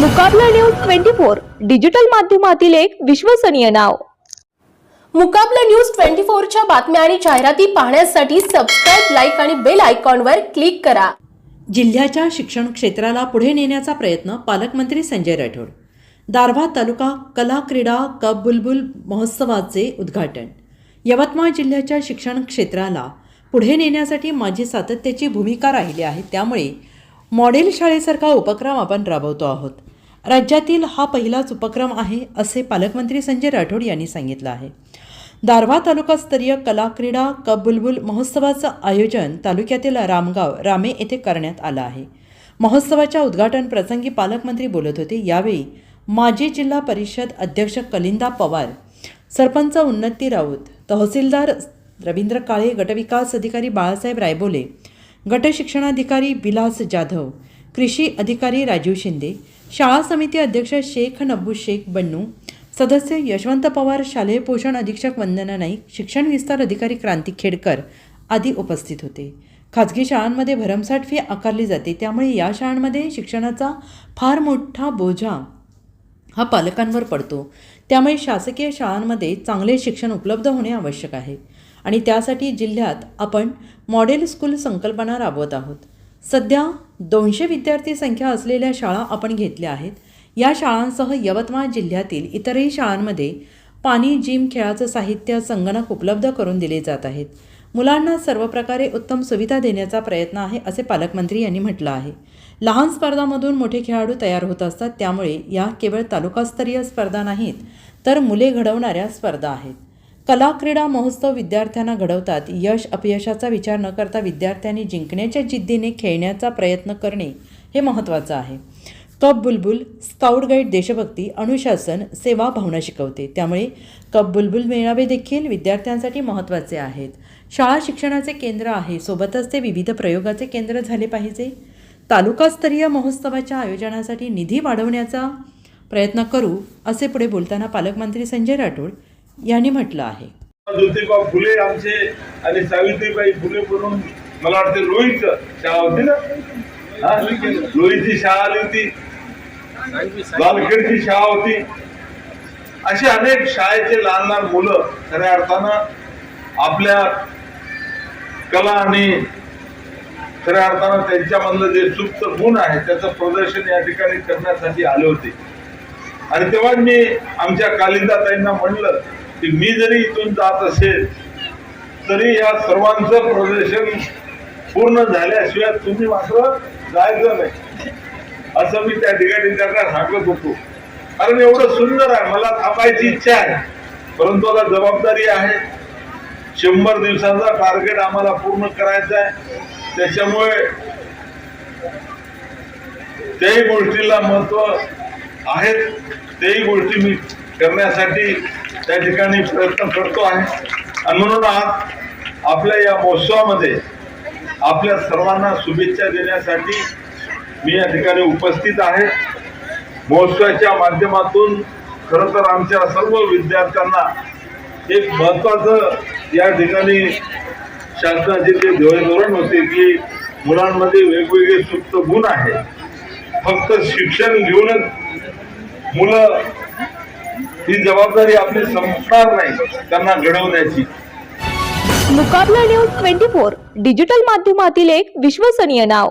Mukabla News twenty four digital माध्यमातील एक विश्वसनीय नाव. मुकाबला न्यूज ट्वेंटी फोरच्या बातम्या आणि जाहिराती पाहण्यासाठी सबस्क्राईब लाईक आणि बेल आयकॉनवर क्लिक करा. जिल्ह्याच्या शिक्षण क्षेत्राला पुढे नेण्याचा प्रयत्न पालकमंत्री संजय राठोड. दारव्हा तालुका कला क्रीडा कप बुलबुल महोत्सवाचे उद्घाटन. यवतमाळ जिल्ह्याच्या शिक्षण क्षेत्राला पुढे नेण्यासाठी माझी सातत्याची भूमिका राहिली आहे. त्यामुळे मॉडेल शाळेसारखा उपक्रम आपण राबवतो आहोत. राज्यातील हा पहिलाच उपक्रम आहे असे पालकमंत्री संजय राठोड यांनी सांगितलं आहे. दारव्हा तालुकास्तरीय कला क्रीडा कप बुलबुल महोत्सवाचं आयोजन तालुक्यातील रामगाव रामे येथे करण्यात आलं आहे. महोत्सवाच्या उद्घाटन प्रसंगी पालकमंत्री बोलत होते. यावेळी माजी जिल्हा परिषद अध्यक्ष कलिंदा पवार सरपंच उन्नती राऊत तहसीलदार रवींद्र काळे गटविकास अधिकारी बाळासाहेब रायबोले गटशिक्षणाधिकारी विलास जाधव कृषी अधिकारी राजीव शिंदे शाळा समिती अध्यक्ष शेख नब्बू शेख बन्नू सदस्य यशवंत पवार शालेय पोषण अधीक्षक वंदना नाईक शिक्षण विस्तार अधिकारी क्रांती खेडकर आदी उपस्थित होते. खाजगी शाळांमध्ये भरमसाठ फी आकारली जाते त्यामुळे या शाळांमध्ये शिक्षणाचा फार मोठा बोजा हा पालकांवर पडतो. त्यामुळे शासकीय शाळांमध्ये चांगले शिक्षण उपलब्ध होणे आवश्यक आहे आणि त्यासाठी जिल्ह्यात आपण मॉडेल स्कूल संकल्पना राबवत आहोत. सध्या दोनशे विद्यार्थी संख्या असलेल्या शाळा आपण घेतल्या आहेत. या शाळांसह यवतमाळ जिल्ह्यातील इतरही शाळांमध्ये पाणी जिम खेळाचं साहित्य संगणक उपलब्ध करून दिले जात आहेत. मुलांना सर्व प्रकारे उत्तम सुविधा देण्याचा प्रयत्न आहे असे पालकमंत्री यांनी म्हटलं आहे. लहान स्पर्धामधून मोठे खेळाडू तयार होत असतात त्यामुळे या केवळ तालुकास्तरीय स्पर्धा नाहीत तर मुले घडवणाऱ्या स्पर्धा आहेत. कला क्रीडा महोत्सव विद्यार्थ्यांना घडवतात. यश अपयशाचा विचार न करता विद्यार्थ्यांनी जिंकण्याच्या जिद्दीने खेळण्याचा प्रयत्न करणे हे महत्त्वाचं आहे. कप बुलबुल स्काउट गाईड देशभक्ती अनुशासन सेवा भावना शिकवते. त्यामुळे कप बुलबुल मेळावे देखील विद्यार्थ्यांसाठी महत्त्वाचे आहेत. शाळा शिक्षणाचे केंद्र आहे. सोबतच ते विविध प्रयोगाचे केंद्र झाले पाहिजे. तालुकास्तरीय महोत्सवाच्या आयोजनासाठी निधी वाढवण्याचा प्रयत्न करू असे पुढे बोलताना पालकमंत्री संजय राठोड यांनी म्हटलं आहे. ज्योतिबा फुले आमचे आणि सावित्रीबाई फुले म्हणून मला वाटते रोहित शाळा होती ना? हा? रोहितची शाळा आली होती. लालखेडची शाळा होती. अशी अनेक शाळेचे लहान लहान मुलं खऱ्या अर्थानं आपल्या कला आणि खऱ्या अर्थानं त्यांच्यामधलं जे सुप्त गुण आहे त्याचं प्रदर्शन या ठिकाणी करण्यासाठी आले होते. आणि तेव्हा मी आमच्या कालिदाताईंना म्हणलं की मी जरी इथून जात असेल तरी या सर्वांचं प्रदर्शन पूर्ण झाल्याशिवाय तुम्ही मात्र जायचं नाही. असं मी त्या ठिकाणी त्यांना सांगत होतो. कारण एवढं सुंदर आहे मला थांबायची इच्छा आहे. परंतु आता जबाबदारी आहे. शंभर दिवसाचा टार्गेट आम्हाला पूर्ण करायचा आहे. त्याच्यामुळे त्याही गोष्टीला महत्त्व आहेत त्याही गोष्टी मी करण्यासाठी त्या ठिकाणी प्रयत्न करतो आहे. आणि म्हणून आज आपल्या या महोत्सवामध्ये आपल्या सर्वांना शुभेच्छा देण्यासाठी मी या ठिकाणी उपस्थित आहे. महोत्सवाच्या माध्यमातून खरं तर आमच्या सर्व विद्यार्थ्यांना एक महत्वाचं या ठिकाणी शासनाचे जे धोरण होते की मुलांमध्ये वेगवेगळे सुप्त गुण आहे फक्त शिक्षण घेऊनच मुलं ही जबाबदारी आपली संपणार नाही त्यांना घडवण्याची Mukabla News twenty four digital माध्यमातील एक विश्वसनीय नाव.